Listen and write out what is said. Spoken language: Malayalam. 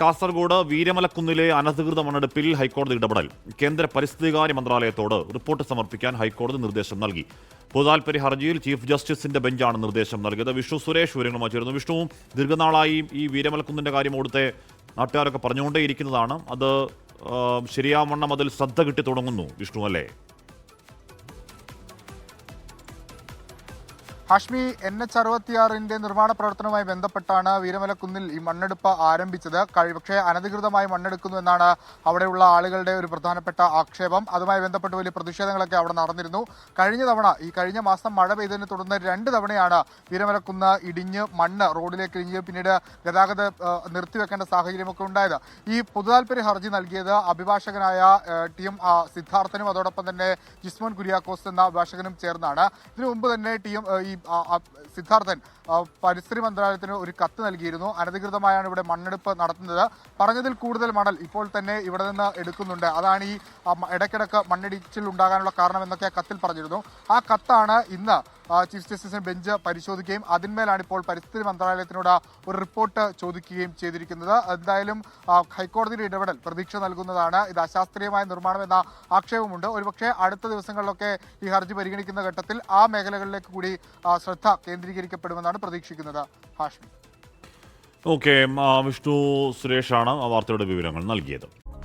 കാസർഗോഡ് വീരമലക്കുന്നിലെ അനധികൃത മണ്ണെടുപ്പിൽ ഹൈക്കോടതി ഇടപെടൽ. കേന്ദ്ര പരിസ്ഥിതികാര്യ മന്ത്രാലയത്തോട് റിപ്പോർട്ട് സമർപ്പിക്കാൻ ഹൈക്കോടതി നിർദ്ദേശം നൽകി. പൊതുതാൽപര്യ ഹർജിയിൽ ചീഫ് ജസ്റ്റിസിന്റെ ബെഞ്ചാണ് നിർദ്ദേശം നൽകിയത്. വിഷ്ണു സുരേഷ് വിവരങ്ങളുമായി ചേരുന്നു വിഷ്ണു ദീർഘനാളായി ഈ വീരമലക്കുന്നിന്റെ കാര്യം അവിടുത്തെ നാട്ടുകാരൊക്കെ പറഞ്ഞുകൊണ്ടേയിരിക്കുന്നതാണ്. അത് ശരിയാവണ്ണം അതിൽ ശ്രദ്ധ കിട്ടി തുടങ്ങുന്നു. വിഷ്ണു അല്ലേ? ഹാഷ്മി എൻ എച്ച് അറുപത്തിയാറിന്റെ നിർമ്മാണ പ്രവർത്തനവുമായി ബന്ധപ്പെട്ടാണ് വീരമലക്കുന്നിൽ ഈ മണ്ണെടുപ്പ് ആരംഭിച്ചത്. പക്ഷേ അനധികൃതമായി മണ്ണെടുക്കുന്നു എന്നാണ് അവിടെയുള്ള ആളുകളുടെ ഒരു പ്രധാനപ്പെട്ട ആക്ഷേപം. അതുമായി ബന്ധപ്പെട്ട് വലിയ പ്രതിഷേധങ്ങളൊക്കെ അവിടെ നടന്നിരുന്നു. കഴിഞ്ഞ തവണ ഈ കഴിഞ്ഞ മാസം മഴ പെയ്തതിനെ തുടർന്ന് രണ്ട് തവണയാണ് വീരമലക്കുന്ന് ഇടിഞ്ഞ് മണ്ണ് റോഡിലേക്ക് ഇടിഞ്ഞ് പിന്നീട് ഗതാഗത നിർത്തിവെക്കേണ്ട സാഹചര്യമൊക്കെ ഉണ്ടായത്. ഈ പൊതുതാൽപര്യ ഹർജി നൽകിയത് അഭിഭാഷകനായ ടി എം സിദ്ധാർത്ഥനും അതോടൊപ്പം തന്നെ ജിസ്മോൻ കുര്യാക്കോസ് എന്ന അഭിഭാഷകനും ചേർന്നാണ്. ഇതിനു മുമ്പ് തന്നെ ടി എം ഈ സിദ്ധാർത്ഥൻ പരിസ്ഥിതി മന്ത്രാലയത്തിന് ഒരു കത്ത് നൽകിയിരുന്നു. അനധികൃതമായാണ് ഇവിടെ മണ്ണെടുപ്പ് നടത്തുന്നത്. പറഞ്ഞതിൽ കൂടുതൽ മണൽ ഇപ്പോൾ തന്നെ ഇവിടെ നിന്ന് എടുക്കുന്നുണ്ട്. അതാണ് ഈ ഇടയ്ക്കിടയ്ക്ക് മണ്ണിടിച്ചിൽ ഉണ്ടാകാനുള്ള കാരണം എന്നൊക്കെ കത്തിൽ പറഞ്ഞിരുന്നു. ആ കത്താണ് ഇന്ന് ചീഫ് ജസ്റ്റിസിന് ബെഞ്ച് പരിശോധിക്കുകയും അതിന്മേലാണ് ഇപ്പോൾ പരിസ്ഥിതി മന്ത്രാലയത്തിനോട് ഒരു റിപ്പോർട്ട് ചോദിക്കുകയും ചെയ്തിരിക്കുന്നത്. എന്തായാലും ഹൈക്കോടതിയുടെ ഇടപെടൽ പ്രതീക്ഷ നൽകുന്നതാണ്. ഇത് അശാസ്ത്രീയമായ നിർമ്മാണം എന്ന ആക്ഷേപമുണ്ട്. ഒരുപക്ഷെ അടുത്ത ദിവസങ്ങളിലൊക്കെ ഈ ഹർജി പരിഗണിക്കുന്ന ഘട്ടത്തിൽ ആ മേഖലകളിലേക്ക് കൂടി ശ്രദ്ധ കേന്ദ്രീകരിക്കപ്പെടുമെന്നാണ് പ്രതീക്ഷിക്കുന്നത്. ഹാഷ്മി. ഓക്കെ വിഷ്ണു സുരേഷാണ് വാർത്തയുടെ വിവരങ്ങൾ നൽകിയത്.